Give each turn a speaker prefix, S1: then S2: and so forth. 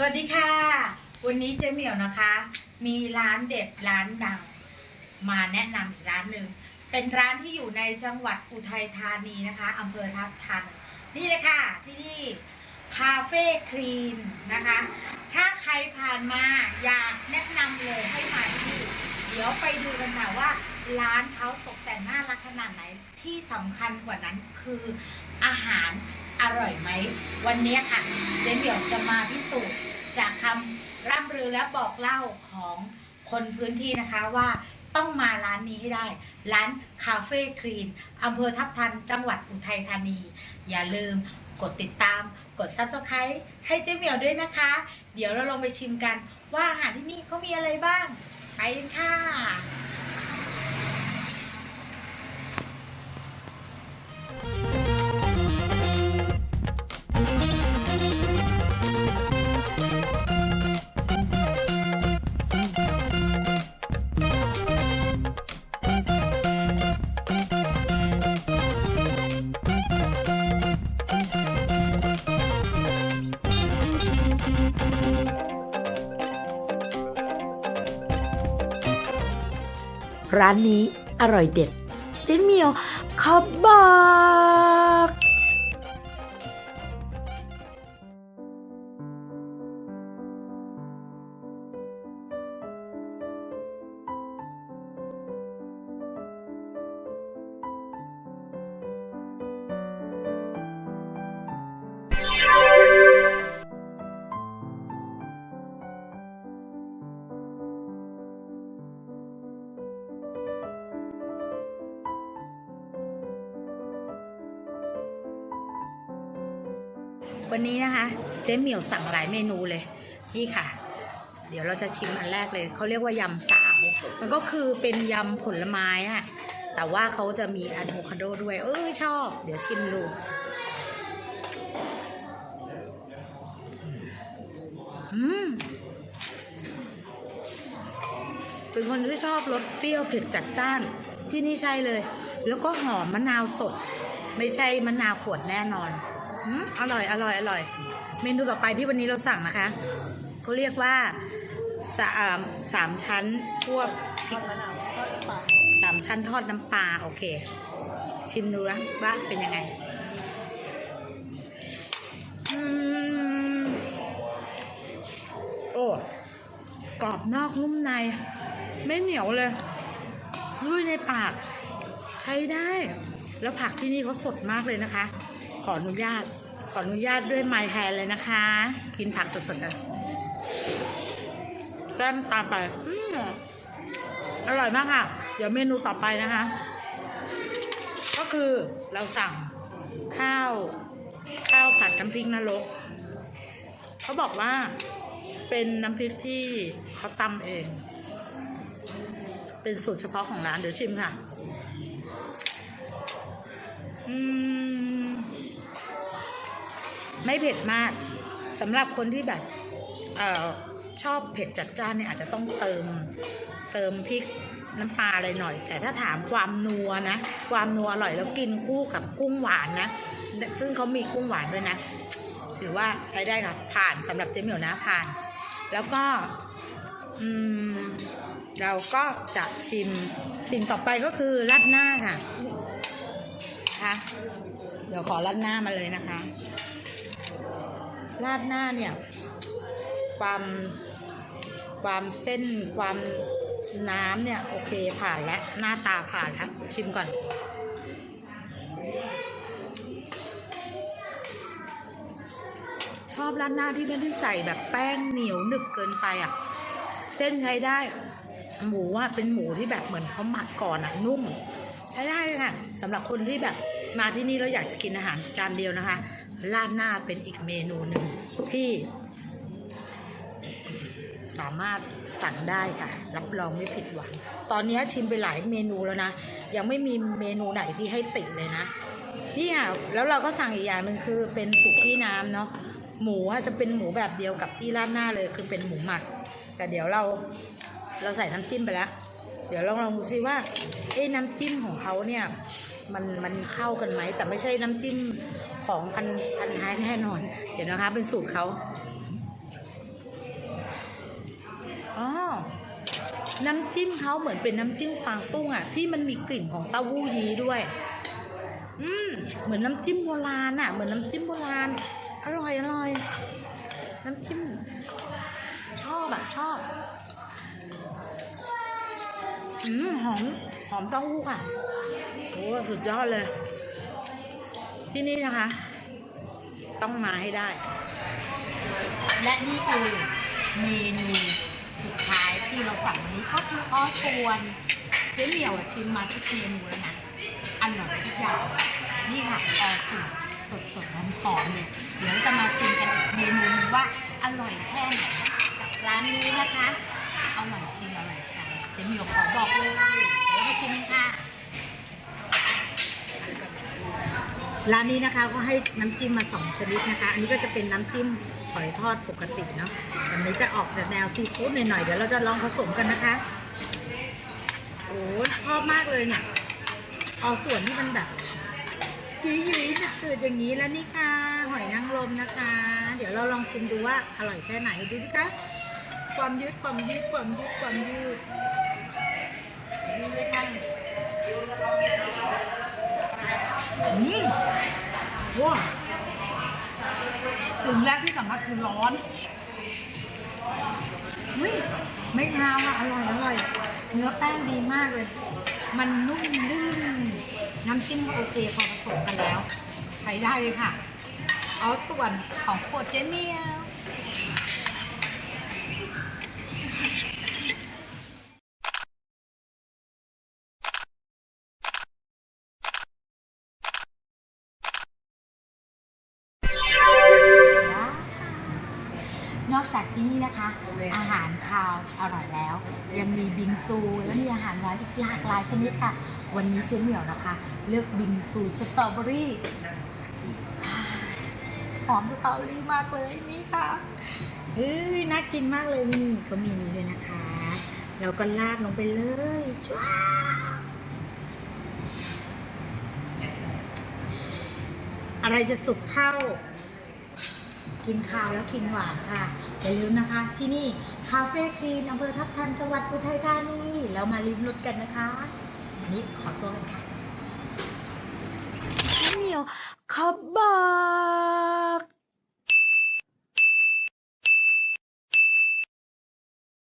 S1: สวัสดีค่ะ วันนี้เจ๊เหมียวนะคะ มีร้านเด็ดร้านดัง มาแนะนำอีกร้านหนึ่งเป็นร้านที่อยู่ในจังหวัดอุทัยธานีนะคะอำเภอทับทัน นี่เลยค่ะที่นี่คาเฟ่คลีนนะคะ ถ้าใครผ่านมาอยากแนะนำเลยให้มาที่นี่เดี๋ยวไปดูกันค่ะว่า ร้านเขาตกแต่งน่ารักขนาดไหนที่สำคัญกว่านั้นคืออาหารอร่อยไหม วันนี้ค่ะเจ๊เหมียวจะมาพิสูจน์ จากคำร่ำรือและบอกเล่าของคนพื้นที่นะคะว่าต้องมาร้านนี้ให้ได้ ร้านคาเฟ่คลีนอำเภอทับทันจังหวัดอุทัยธานี อย่าลืมกดติดตาม กด subscribe ให้เจ๊เหมียวด้วยนะคะ เดี๋ยวเราลองไปชิมกันว่าอาหารที่นี่เขามีอะไรบ้าง ไปกันค่ะ
S2: ร้านนี้อร่อยเด็ดเจ๊เหมียวขอบอก
S1: วันนี้นะคะ เจ๊เหมียวสั่งหลายเมนูเลยนี่ค่ะ เดี๋ยวเราจะชิมอันแรกเลย เขาเรียกว่ายำสาว มันก็คือเป็นยำผลไม้อะแต่ว่าเขาจะมีอะโวคาโดด้วย เออชอบ เดี๋ยวชิมดูอืมเป็นคนที่ชอบรสเปรี้ยวเผ็ดจัดจ้าน ที่นี่ใช่เลย แล้วก็หอมมะนาวสด ไม่ใช่มะนาวขวดแน่นอน อืมอร่อย อร่อย อร่อย เมนูต่อไปที่วันนี้เราสั่งนะคะเขาเรียกว่าสามสามชั้นพวกพริกสามชั้นทอดน้ำปลาโอเค ชิมดูนะว่าเป็นยังไง อืมโอ้กรอบนอกนุ่มใน ไม่เหนียวเลยลุยในปาก ใช้ได้ แล้วผักที่นี่เขาสดมากเลยนะคะ ออนุญาต ขออนุญาตด้วยไมแฮนเลยนะคะ กินผักสดๆกันแก้มตามไปอืมอร่อยมากค่ะ เดี๋ยวเมนูต่อไปนะคะ ก็คือเราสั่งข้าว ข้าวผัดน้ำพริกนรก เขาบอกว่าเป็นน้ำพริกที่เขาตำเอง เป็นสูตรเฉพาะของร้านเดี๋ยวชิมค่ะ อืม ไม่เผ็ดมากสำหรับคนที่แบบเออชอบเผ็ดจัดจ้านเนี่ยอาจจะต้องเติมเติมพริกน้ำปลาอะไรหน่อย แต่ถ้าถามความนัวนะ ความนัวอร่อยแล้วกินคู่กับกุ้งหวานนะ ซึ่งเขามีกุ้งหวานด้วยนะ ถือว่าใช้ได้ค่ะ ผ่านสำหรับเจ๊เหมียวนะผ่าน แล้วก็อืมเราก็จะชิมสิ่งต่อไปก็คือราดหน้าค่ะคะเดี๋ยวขอราดหน้ามาเลยนะคะ ราดหน้าเนี่ย ความความเส้นความน้ำเนี่ย โอเคผ่านแล้ว หน้าตาผ่านแล้ว ชิมก่อนชอบร้านหน้าที่ไม่ได้ใส่แบบแป้งเหนียวหนึบเกินไปอะ เส้นใช้ได้ หมูอะเป็นหมูที่แบบเหมือนเขาหมักก่อนอะ นุ่ม ใช้ได้ค่ะสำหรับคนที่แบบมาที่นี่แล้วอยากจะกินอาหารจานเดียวนะคะ ราดหน้าเป็นอีกเมนูหนึ่งที่สามารถสั่งได้ค่ะ รับรองไม่ผิดหวัง ตอนนี้ชิมไปหลายเมนูแล้วนะ ยังไม่มีเมนูไหนที่ให้ติดเลยนะ นี่ค่ะ แล้วเราก็สั่งอีกอย่างหนึ่งคือเป็นสุกี้น้ำเนาะ หมูอะจะเป็นหมูแบบเดียวกับที่ราดหน้าเลย คือเป็นหมูหมัก แต่เดี๋ยวเราเราใส่น้ำจิ้มไปแล้ว เดี๋ยวลองลองดูซิว่าเอ้น้ำจิ้มของเขาเนี่ย มันมันเข้ากันไหม แต่ไม่ใช่น้ำจิ้ม ของพันพันท้ายแน่นอน เดี๋ยวนะคะ เป็นสูตรเขาอ๋อน้ำจิ้มเขาเหมือนเป็นน้ำจิ้มฟางตุ้งอะ ที่มันมีกลิ่นของเต้าหู้ยี้ด้วย อืมเหมือนน้ำจิ้มโบราณอะ เหมือนน้ำจิ้มโบราณ อร่อยอร่อย น้ำจิ้ม ชอบอะ ชอบ อืมหอม หอมเต้าหู้ค่ะ โอ้สุดยอดเลย ที่นี่นะคะ ต้องมาให้ได้ และนี่คือเมนูสุดท้ายที่เราสั่งวันนี้ก็คือออส่วนเจ๊เหมียวอะชิมมาทุกเมนูแล้วนะอร่อยทุกอย่างนี่ค่ะออส่วนสดสดๆหอมๆเลยเดี๋ยวจะมาชิมกันอีกเมนูนึงว่าอร่อยแค่ไหนกับร้านนี้นะคะอร่อยจริงอร่อยจังเจ๊เหมียวขอบอกเลยเดี๋ยวมาชิมกันค่ะ ร้านนี้นะคะก็ให้น้ำจิ้มมาสองชนิดนะคะ อันนี้ก็จะเป็นน้ำจิ้มหอยทอดปกติเนาะแต่นี้จะออกแต่แนวซีฟู้ดหน่อยๆ เดี๋ยวเราจะลองผสมกันนะคะ โอ้ชอบมากเลยเนี่ย เอาส่วนที่มันแบบยุยยุยๆจืดๆอย่างนี้แล้วนี่ค่ะ หอยนางรมนะคะ เดี๋ยวเราลองชิมดูว่าอร่อยแค่ไหนดูดิคะความยืดความยืดความยืดความยืด อ้สิ่งแรกที่สัมผัสคือร้อนเฮ้ยไม่คาวอะอร่อยอร่อย เนื้อแป้งดีมากเลย มันนุ่มลื่นน้ำจิ้มโอเคพอผสมกันแล้ว ใช้ได้เลยค่ะ เอาส่วนของโปรดเจเมียว นี่นะคะ อาหารคาวอร่อยแล้ว ยังมีบิงซูและมีอาหารหวานอีกหลากหลายชนิดค่ะ วันนี้เจ๊เหมียวนะคะ เลือกบิงซูสตรอเบอรี่หอมสตรอเบอรี่มากเลยนี่ค่ะเฮ้ยน่ากินมากเลยนี่ก็มีนี้ด้วยนะคะ เราก็ราดลงไปเลยจ้าอะไรจะสุกเท่า กินข้าวแล้วกินหวานค่ะ อย่าลืมนะคะ ที่นี่คาเฟ่กรีนอำเภอทับทันจังหวัดอุทัยธานีแล้วมาลิ้มรสกันนะคะวันนี้ขอตัวกันค่ะ
S2: เหมียวขอบาย